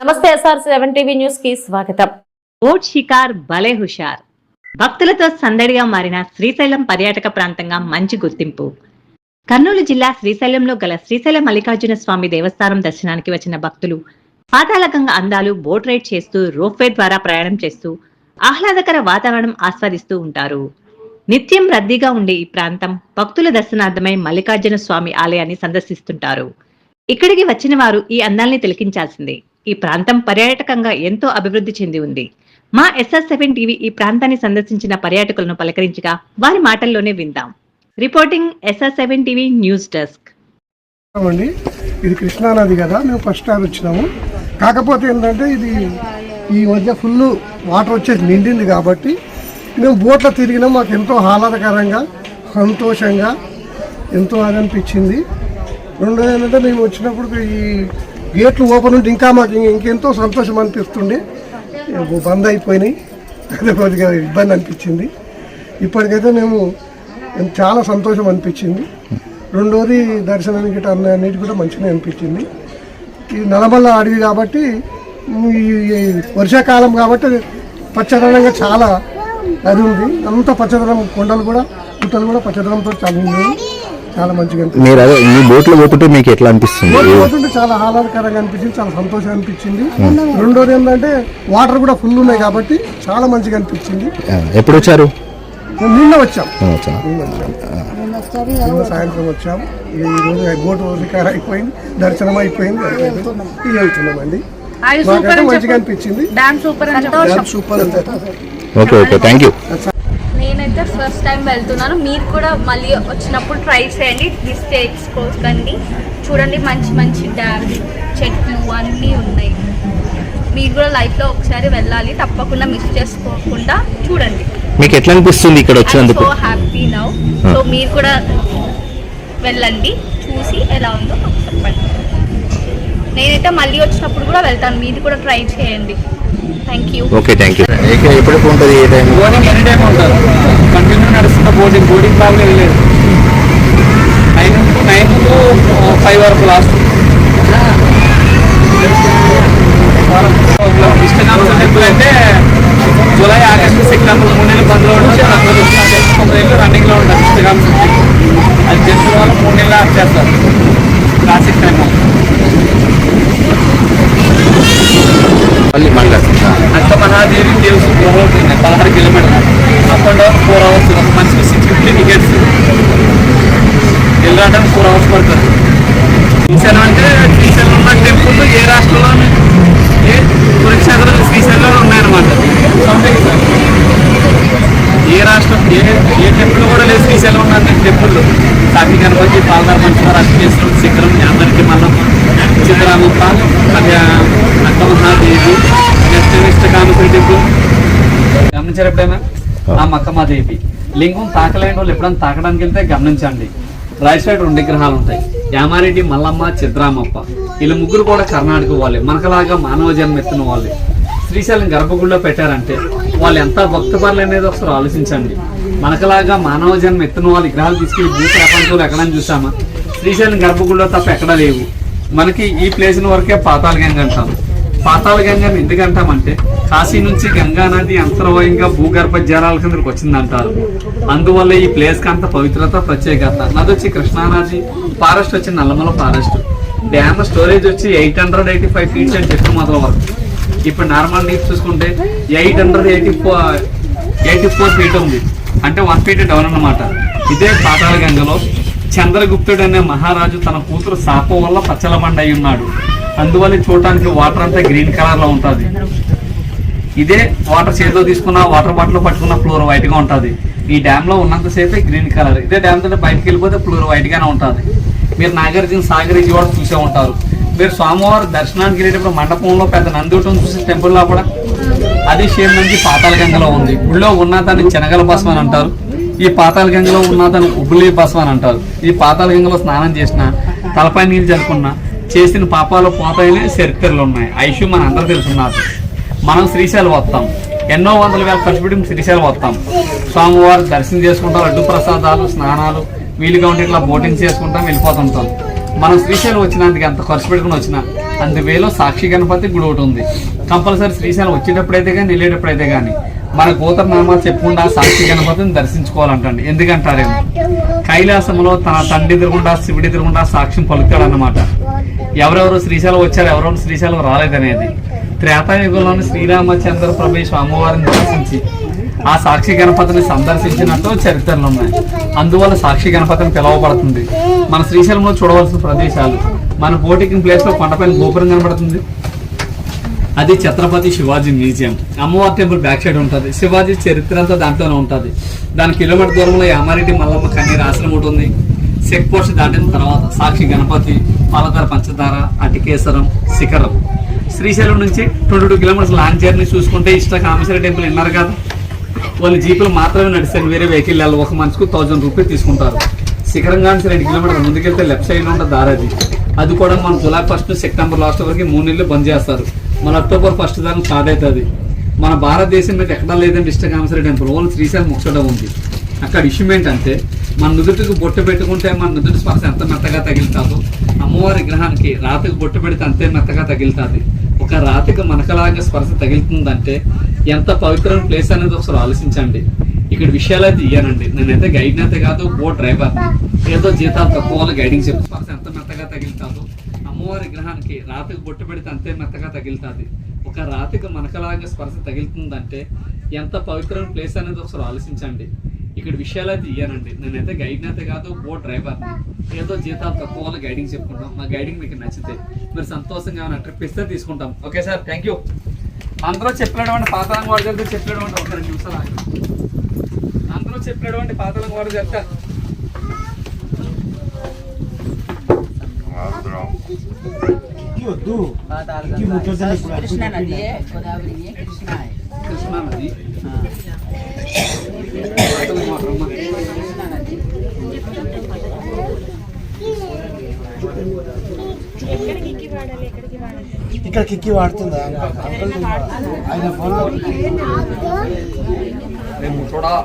నమస్తే SR seven TV న్యూస్కి స్వాగతం. ఓట్ షికార్ భలే హుషార్. భక్తులతో సందడిగా మారిన శ్రీశైలం పర్యాటక ప్రాంతంగా మంచి గుర్తింపు. కర్నూలు జిల్లా శ్రీశైలంలో గల శ్రీశైలం మల్లికార్జున స్వామి దేవస్థానం దర్శనానికి వచ్చిన భక్తులు పాతాళగంగ అందాలు బోట్ రైడ్ చేస్తూ రోప్వే ద్వారా ప్రయాణం చేస్తూ ఆహ్లాదకర వాతావరణం ఆస్వాదిస్తూ ఉంటారు. నిత్యం రద్దీగా ఉండే ఈ ప్రాంతం భక్తుల దర్శనార్థమై మల్లికార్జున స్వామి ఆలయాన్ని సందర్శిస్తుంటారు. ఇక్కడికి వచ్చిన వారు ఈ అందాల్ని తిలకించాల్సిందే. ఈ ప్రాంతం పర్యాటకంగా ఎంతో అభివృద్ధి చెంది ఉంది. మా ఎస్ఎస్ సెవెన్ టీవీ ఈ ప్రాంతాన్ని సందర్శించిన పర్యాటకులను పలకరించగా వారి మాటల్లోనే విందాం. Reporting SS seven TV news desk. అండి ఇది కృష్ణానది కదా మేము ఫస్ట్ టైం వచ్చినాము. కాకపోతే ఏంటంటే ఇది ఈ మధ్య ఫుల్ వాటర్ వచ్చేసి నిండింది కాబట్టి మేము బోట్లో తిరిగినాం మాకు ఎంతో ఆహ్లాదకరంగా సంతోషంగా ఎంతో అనిపించింది. రెండోది ఏంటంటే మేము వచ్చినప్పుడు ఈ గేట్లు ఓపెన్ ఉంటే ఇంకా మాకు ఇంకెంతో సంతోషం అనిపిస్తుండే. బంద్ అయిపోయినాయి. అదే కొద్దిగా ఇబ్బంది అనిపించింది. ఇప్పటికైతే మేము చాలా సంతోషం అనిపించింది. రెండోది దర్శనానికి అన్నిటి కూడా మంచిగా అనిపించింది. ఈ నలమల్ల అడవి కాబట్టి ఈ వర్షాకాలం కాబట్టి పచ్చదనంగా చాలా అది ఉంది. అంత పచ్చదనం కొండలు కూడా గుట్టలు కూడా పచ్చదనంతో చాలా చాలా మంచిగా మీరు అదే మీ బోట్లో పోతుంటే మీకు ఎట్లా అనిపిస్తుంది? బోట్ పోతుంటే చాలా ఆహ్లాదకరంగా అనిపించింది చాలా సంతోషం అనిపించింది. రెండోది ఏంటంటే వాటర్ కూడా ఫుల్ ఉన్నాయి కాబట్టి చాలా మంచిగా అనిపించింది. ఎప్పుడు వచ్చారు? నిన్న వచ్చాం. నిన్న సాయంత్రం వచ్చాం. ఈ రోజు బోటు షికార్ అయిపోయింది దర్శనం అయిపోయింది ఇది వెళ్తున్నామండి. మంచిగా అనిపించింది. Super okay okay thank you నేనైతే ఫస్ట్ టైం వెళ్తున్నాను. మీరు కూడా మళ్ళీ వచ్చినప్పుడు ట్రై చేయండి. మిస్టేక్స్ కోసకండి చూడండి మంచి మంచి డ్యామ్ చెట్లు అన్నీ ఉన్నాయి. మీరు కూడా లైఫ్లో ఒకసారి వెళ్ళాలి. తప్పకుండా మిస్ చేసుకోకుండా చూడండి. మీకు ఎట్లా అనిపిస్తుంది ఇక్కడ వచ్చినందుకు? సో హ్యాపీ నౌ సో మీరు కూడా వెళ్ళండి. చూసి ఎలా ఉందో చెప్పండి. నేనైతే మళ్ళీ వచ్చినప్పుడు కూడా వెళ్తాను. మీరు కూడా ట్రై చేయండి. Thank you okay thank you ఎప్పుడు ఉంటుంది ఏ టైం బోర్డింగ్ ఎనీ టైం ఉంటుంది. కంటిన్యూ నడుస్తున్న బోర్డింగ్ బోర్డింగ్ ప్రాబ్లం లేదు. Nine to nine to five వరకు లాస్ట్ ఇష్టకాలం టెంపుల్ అయితే జూలై ఆగస్టు సెప్టెంబర్ మూడు నెలలు బంద్లో ఉంటుంది తొమ్మిది నెలలు రన్నింగ్లో ఉంటుంది ఇష్టకాలం అది చేసిన వాళ్ళు మూడు నెలలు ఆఫ్ చేస్తారు క్లాసిక్ టైం మళ్ళీ మళ్ళీ. అక్క మహాదేవి కేవ్స్ పదహారు కిలోమీటర్లు. Up and down four hours ఒక మనిషికి సిక్స్ ఫిఫ్టీ టికెట్స్ వెళ్ళడానికి ఫోర్ అవర్స్ పడుతుంది. శ్రీశైలం అంటే శ్రీశైలం ఉన్న టెంపుల్ ఏ రాష్ట్రంలో ఏ కురుక్షేత్రం శ్రీశైలంలో ఉన్నాయన్నమాట. ఏ రాష్ట్రం ఏ ఏ టెంపుల్ కూడా లేదు శ్రీశైలం ఉన్న టెంపుల్ సాకి గణపతి పాలదార మంచి అష్టేశ్వరం శిఖరం అందరికీ మనం చిత్రామప్ప అది అక్కమహాదేవి నెక్స్ట్ టెంపుల్ గమనించారు ఎప్పుడైనా ఆ. మక్కమాదేవి లింగం తాకలేని వాళ్ళు ఎప్పుడైనా తాకడానికి వెళ్తే గమనించండి. రైట్ సైడ్ రెండు విగ్రహాలు ఉంటాయి. యామారెడ్డి మల్లమ్మ చిత్రామప్ప వీళ్ళు ముగ్గురు కూడా కర్ణాటక వాళ్ళే. మనకలాగా మానవ జన్మ ఎత్తిన వాళ్ళే. శ్రీశైలం గర్భగుడిలో పెట్టారంటే వాళ్ళు ఎంత భక్తపరులు అనేది ఒకసారి ఆలోచించండి. మనకలాగా మానవ జన్మ ఎత్తిన వాళ్ళు విగ్రహాలు తీసుకెళ్ళి భూ ప్రపంచంలో ఎక్కడైనా చూసామా? శ్రీశైలం గర్భగుడిలో తప్ప ఎక్కడా లేవు. మనకి ఈ ప్లేస్ వరకే పాతాళ గంగ అంటాం. పాతాళ గంగని ఎందుకు అంటామంటే కాశీ నుంచి గంగా నది అంతర్వయంగా భూగర్భ జలాల కిందకి వచ్చిందంటారు. అందువల్ల ఈ ప్లేస్కి అంత పవిత్రత ప్రత్యేకత. నది వచ్చి కృష్ణానది ఫారెస్ట్ వచ్చి నల్లమల ఫారెస్ట్. డ్యామ్ స్టోరేజ్ వచ్చి eight hundred eighty five feets అని చెట్టు మొదల వరకు. ఇప్పుడు నార్మల్ నీరు చూసుకుంటే eight hundred eighty four eighty four feet ఉంది. అంటే వన్ ఫీట్ డౌన్ అన్నమాట. ఇదే పాతాళ గంగలో చంద్రగుప్తుడు అనే మహారాజు తన కూతురు శాపం వల్ల పచ్చలబండ అయి ఉన్నాడు. అందువల్ల చూడటానికి వాటర్ అంతా గ్రీన్ కలర్లో ఉంటుంది. ఇదే వాటర్ చేతిలో తీసుకున్న వాటర్ బాటిల్ పట్టుకున్న ఫ్లోర్ వైట్గా ఉంటుంది. ఈ డ్యామ్లో ఉన్నంతసేపే గ్రీన్ కలర్ ఇదే డ్యామ్ తోటి బయటకు వెళ్ళిపోతే ఫ్లోర్ వైట్ గానే ఉంటుంది. మీరు నాగార్జున సాగర్ కూడా చూసే ఉంటారు. మీరు స్వామివారి దర్శనానికి వెళ్ళేటప్పుడు మండపంలో పెద్ద నంది ఉంటుంది చూసి లో కూడా. అది షేమ్ నుంచి పాతాళ గంగలో ఉంది. గుళ్ళో ఉన్నదాన్ని చెనగల భస్మం అని అంటారు. ఈ పాతాళ గంగలో ఉన్నదాన్ని ఉబ్బులి భస్మం అని అంటారు. ఈ పాతాళ గంగలో స్నానం చేసిన తలపై నీళ్ళు జరుపుకున్నా చేసిన పాపాలు పోతాయని చరిత్రలు ఉన్నాయి. ఐషు మన అందరూ తెలుసున్నారు మనం శ్రీశైలం వస్తాం. ఎన్నో వందల వేల ఖర్చు పెట్టి శ్రీశైలం వస్తాం. స్వామివారి దర్శనం చేసుకుంటాం లడ్డు ప్రసాదాలు స్నానాలు వీలుగా ఉంటే ఇట్లా బోటింగ్ చేసుకుంటాం వెళ్ళిపోతుంటాం మనం శ్రీశైలం వచ్చినందుకు ఎంత ఖర్చు పెట్టుకుని వచ్చినా అందువేలో సాక్షి గణపతి గుడి ఒకటి ఉంది. కంపల్సరీ శ్రీశైలం వచ్చేటప్పుడైతే కానీ వెళ్ళేటప్పుడైతే కానీ మన గోత్రనామాలు చెప్పకుండా సాక్షి గణపతిని దర్శించుకోవాలంటండి. ఎందుకంటారేమో? కైలాసంలో తన తండ్రి ఎదురుగుండా శివుడి ఎదురుగుండా సాక్ష్యం పలుకుతాడు అన్నమాట ఎవరెవరు శ్రీశైలం వచ్చారు ఎవరెవరు శ్రీశైలం రాలేదనేది త్రేతాయుగంలోని శ్రీరామచంద్ర ప్రభేష్ అమ్మవారిని దర్శించి ఆ సాక్షి గణపతిని సందర్శించినట్టు చరిత్రలు ఉన్నాయి. అందువల్ల సాక్షి గణపతిని పిలువబడుతుంది. మన శ్రీశైలంలో చూడవలసిన ప్రదేశాలు. మన బోటింగ్ ప్లేస్లో కొండపైన గోపురం కనబడుతుంది. అది ఛత్రపతి శివాజీ మ్యూజియం. అమ్మవారి టెంపుల్ బ్యాక్ సైడ్ ఉంటుంది. శివాజీ చరిత్ర అంతా దాంట్లోనే ఉంటుంది. దాని కిలోమీటర్ దూరంలో యామారెడ్డి మల్లమ్మ కన్నీరు ఆశ్రమం ఉంటుంది చెక్ పోస్ట్ దాటిన తర్వాత సాక్షి గణపతి పాలధార పంచదార అటికేశ్వరం శిఖరం. శ్రీశైలం నుంచి twenty two kilometers long journey చూసుకుంటే ఇష్ట కామేశ్వర టెంపుల్ విన్నారు కదా. వాళ్ళు జీపులు మాత్రమే నడిచాను వేరే వెహికల్ వెళ్ళాలి ఒక మనిషికి థౌజండ్ రూపీస్ తీసుకుంటారు. శిఖరం కానీ రెండు కిలోమీటర్ల ముందుకెళ్తే లెఫ్ట్ సైడ్ ఉన్న దారి అది. అది కూడా మన జూలై ఫస్ట్ సెప్టెంబర్ లాస్ట్ వరకు మూడు నెలలు బంద్ చేస్తారు. మన అక్టోబర్ ఫస్ట్ దాకా స్టార్ట్ అవుతుంది మన భారతదేశం మీద ఎక్కడా లేదంటే ఇష్టకామేశ్వర టెంపుల్. ఓన్లీ శ్రీశైలం ముచ్చడం ఉంది. అక్కడ ఇష్యూ ఏంటంటే మన నుదుటికి బొట్టు పెట్టుకుంటే మన నుదుటి స్పర్శ ఎంత మెత్తగా తగిలుతుందో అమ్మవారి విగ్రహానికి రాతికి బొట్టు పెడితే అంతే మెత్తగా తగులుతుంది. ఒక రాతికి మనకలాగా స్పర్శ తగులుతుందంటే ఎంత పవిత్రమైన ప్లేస్ అనేది ఒకసారి ఆలోచించండి. ఇక్కడ విషయాలు అయితే ఇయ్యానండి. నేనైతే గైడ్ అయితే కాదు బోట్ డ్రైవర్ ఏదో జీతాలు తక్కువ వాళ్ళు గైడింగ్ చెప్పి స్పర్శ ఎంత మెత్తగా తగిలుతుందో అమ్మవారి విగ్రహానికి రాతికి బొట్టు పెడితే అంతే మెత్తగా తగులుతుంది. ఒక రాతికి మనకలాగా స్పర్శ తగులుతుందంటే ఎంత పవిత్రమైన ప్లేస్ అనేది ఒకసారి ఆలోచించండి. ఇక్కడ విషయాలు అయితే ఇయ్యానండి. నేనైతే గైడ్ అయితే కాదు బోట్ డ్రైవర్ ఏదో జీతాలు తక్కువ వాళ్ళు గైడింగ్ చెప్పుకుంటాం మా గైడింగ్ మీకు నచ్చితే మీరు సంతోషంగా ఏమైనా ట్రిప్ ఇస్తే తీసుకుంటాం. ఓకే సార్ థ్యాంక్ యూ అందరూ చెప్పినటువంటి పాతాళం వాడు చెప్తే చెప్పినటువంటి ఒక రెండు నిమిషాలు ఆగి. అందరూ చెప్పినటువంటి పాతాళం వాడు కృష్ణా కృష్ణా నది కృష్ణా నది ఇక్కడ కిక్కి వాడుతుందా ఆయన ఫోన్ రేపు చూడా